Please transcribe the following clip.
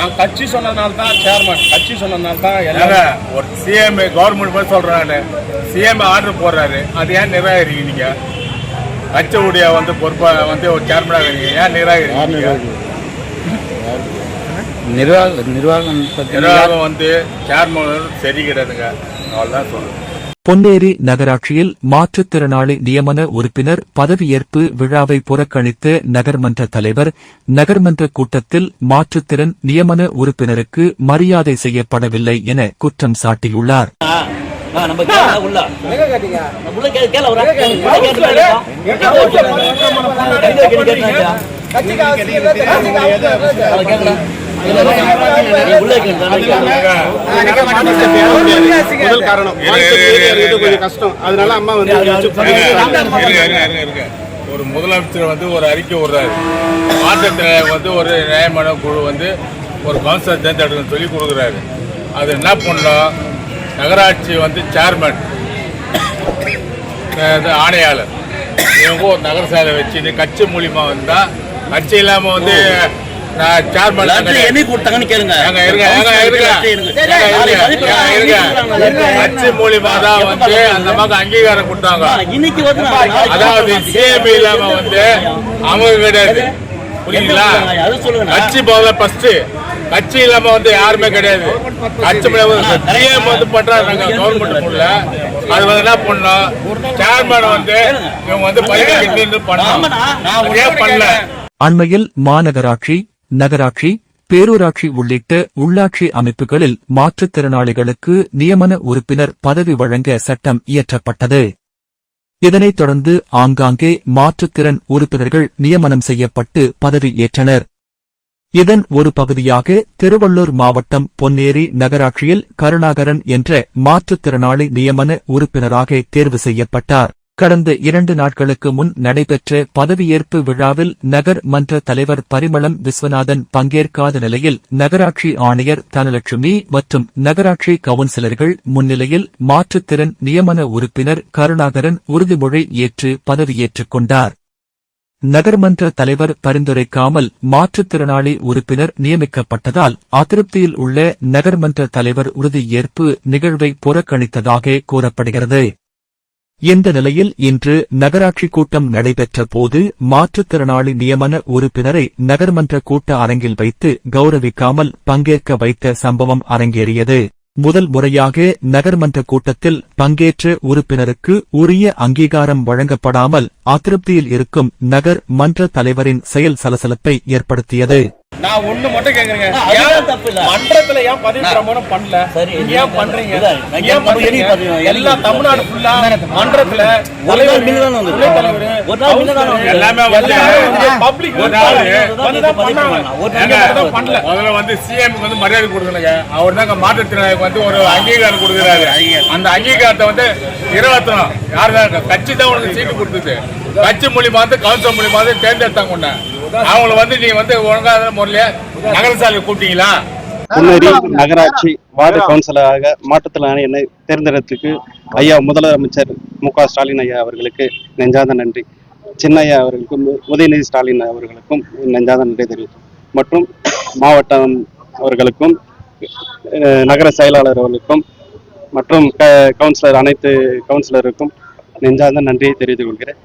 நான் கட்சி சொன்னனால தான் சேர்மன் கட்சி சொன்னனால தான் எல்லாரும் ஒரு சிஎம் கவர்மெண்ட் போய் சொல்றாரு. சிஎம் ஆர்டர் போடுறாரு. அது ஏன் நிராகரிக்கிறீங்க கட்சியுடைய வந்து பொறுப்பா வந்து ஒரு சேர்மனாக இருக்கீங்க. ஏன் நிராகரிக்கிறீங்க நிர்வாக நிர்வாகம் பத்தி நிர்வாகம் வந்து சேர்மன் சரி கிடையாதுங்க. அவ்வளோதான் சொல்லுவேன் பொன்னேரி நகராட்சியில் மாற்றுத்திறனாளி நியமன உறுப்பினர் பதவியேற்பு விழாவை புறக்கணித்த நகர்மன்ற தலைவர் நகர்மன்ற கூட்டத்தில் மாற்றுத்திறன் நியமன உறுப்பினருக்கு மரியாதை செய்யப்படவில்லை என குற்றம் சாட்டியுள்ளார். நம்ம முதல் காரணம் இது கொஞ்சம் கஷ்டம் அதனால அம்மா வந்து அது வச்சு ஒரு முதலமைச்சர் வந்து ஒரு அறிக்கை விடுறாரு மாற்றத்தில் வந்து ஒரு நியாயமான குழு வந்து ஒரு கவுன்சிலர் தேர்ந்தெடுக்கணும்னு சொல்லி கொடுக்குறாரு அது என்ன பண்ணணும் நகராட்சி வந்து சேர்மேன் இது ஆணையாளர். இவங்க ஒரு நகர சேலை வச்சு இது கட்சி மூலியமா வந்தால் கட்சி இல்லாமல் வந்து என்னைக்கு கொடுத்தாங்கன்னு கேளுங்க. கட்சி மூலியமா தான் வந்து அந்த மாதிரி அங்கீகாரம் கொடுத்தாங்க. இன்னைக்கு அதாவது சிஎம் இல்லாம வந்து அவங்க கிடையாது புரியுங்களா அது சொல்லுங்க. கட்சி போகல ஃபர்ஸ்ட் கட்சி இல்லாம வந்து யாருமே கிடையாது. கட்சி சிஎம் வந்து பண்றாங்க. கவர்மெண்ட் உள்ள அது வந்து என்ன பண்ணோம் சேர்மன் வந்து இவங்க வந்து ஏன் பண்ணல? அண்மையில் மாநகராட்சி நகராட்சி பேரூராட்சி உள்ளிட்ட உள்ளாட்சி அமைப்புகளில் மாற்றுத்திறனாளிகளுக்கு நியமன உறுப்பினர் பதவி வழங்க சட்டம் இயற்றப்பட்டது. இதனைத் தொடர்ந்து ஆங்காங்கே மாற்றுத்திறன் உறுப்பினர்கள் நியமனம் செய்யப்பட்டு பதவியேற்றனர் இதன் ஒரு பகுதியாக திருவள்ளூர் மாவட்டம் பொன்னேரி நகராட்சியில் கருணாகரன் என்ற மாற்றுத்திறனாளி நியமன உறுப்பினராக தேர்வு செய்யப்பட்டார். கடந்த இரண்டு நாட்களுக்கு முன் நடைபெற்ற பதவியேற்பு விழாவில் நகர் மன்ற தலைவர் பரிமளம் விஸ்வநாதன் பங்கேற்காத நிலையில் நகராட்சி ஆணையர் தனலட்சுமி மற்றும் நகராட்சி கவுன்சிலர்கள் முன்னிலையில் மாற்றுத்திறன் நியமன உறுப்பினர் கருணாகரன் உறுதிமொழி ஏற்று பதவியேற்றுக் கொண்டார். நகர்மன்ற தலைவர் பரிந்துரைக்காமல் மாற்றுத்திறனாளி உறுப்பினர் நியமிக்கப்பட்டதால் அதிருப்தியில் உள்ள நகர்மன்ற தலைவர் உறுதியேற்பு நிகழ்வை புறக்கணித்ததாக கூறப்படுகிறது. இந்த நிலையில் இன்று நகராட்சி கூட்டம் நடைபெற்ற போது மாற்றுத்திறனாளி நியமன உறுப்பினரை நகர்மன்ற கூட்ட அரங்கில் வைத்து கௌரவிக்காமல் பங்கேற்க வைத்த சம்பவம் அரங்கேறியது. முதல் முறையாக நகர்மன்ற கூட்டத்தில் பங்கேற்ற உறுப்பினருக்கு உரிய அங்கீகாரம் வழங்கப்படாமல் அதிருப்தியில் இருக்கும் நகர் மன்ற தலைவரின் செயல் சலசலப்பை ஏற்படுத்தியது. நான் ஒண்ணு மட்டும் கேக்குறேங்க. ஏன் தப்பு இல்ல. மன்றத்துல ஏன் பதவி பிரமாணம் பண்ணல? ஏன் பண்றீங்க? ஏன் பண்றீங்க? எல்லா தமிழ்நாடு ஃபுல்லா மன்றத்துல தான் வந்தது. துணைத் தலைவர் ஒரு நாள் மின்னல் தான் வந்தது. எல்லாமே வந்து பப்ளிக் ஒரு நாள் வந்து தான் பண்ணாங்க. ஒரு நாள் தான் பண்ணல. முதல்ல வந்து சிஎம் வந்து மரியாதை கொடுக்கணுங்க. அவர் தாங்க மாற்றுத்திறனாளிக்கு வந்து ஒரு அங்கீகாரம் கொடுக்குறாரு. அந்த அங்கீகாரத்தை வந்து இருபத்தணும் யார் தான் கட்சி தான் உனக்கு சீட்டு கொடுத்தது. கட்சி மூலியமா வந்து கவுன்சில் மூலியமா வந்து தேர்ந்தெடுத்தாங்க உன்னை. அவங்கள வந்து நீ வந்து ஒழுங்காத முறையில நகரசாலை கூப்பிட்டீங்களா? நகராட்சி வார்டு கவுன்சிலராக மாற்றுத்திறனாளி என்னை தேர்ந்தெடுத்துக்கு ஐயா முதலமைச்சர் மு க ஸ்டாலின் ஐயா அவர்களுக்கு நெஞ்சாத நன்றி. சின்னையா அவர்களுக்கும் உதயநிதி ஸ்டாலின் அவர்களுக்கும் நெஞ்சாத நன்றி தெரிவிக்கும் மற்றும் மாவட்டம் அவர்களுக்கும் நகர செயலாளர் அவர்களுக்கும் மற்றும் க- கவுன்சிலர் அனைத்து கவுன்சிலருக்கும் நெஞ்சார்ந்த நன்றியை தெரிவித்துக் கொள்கிறேன்.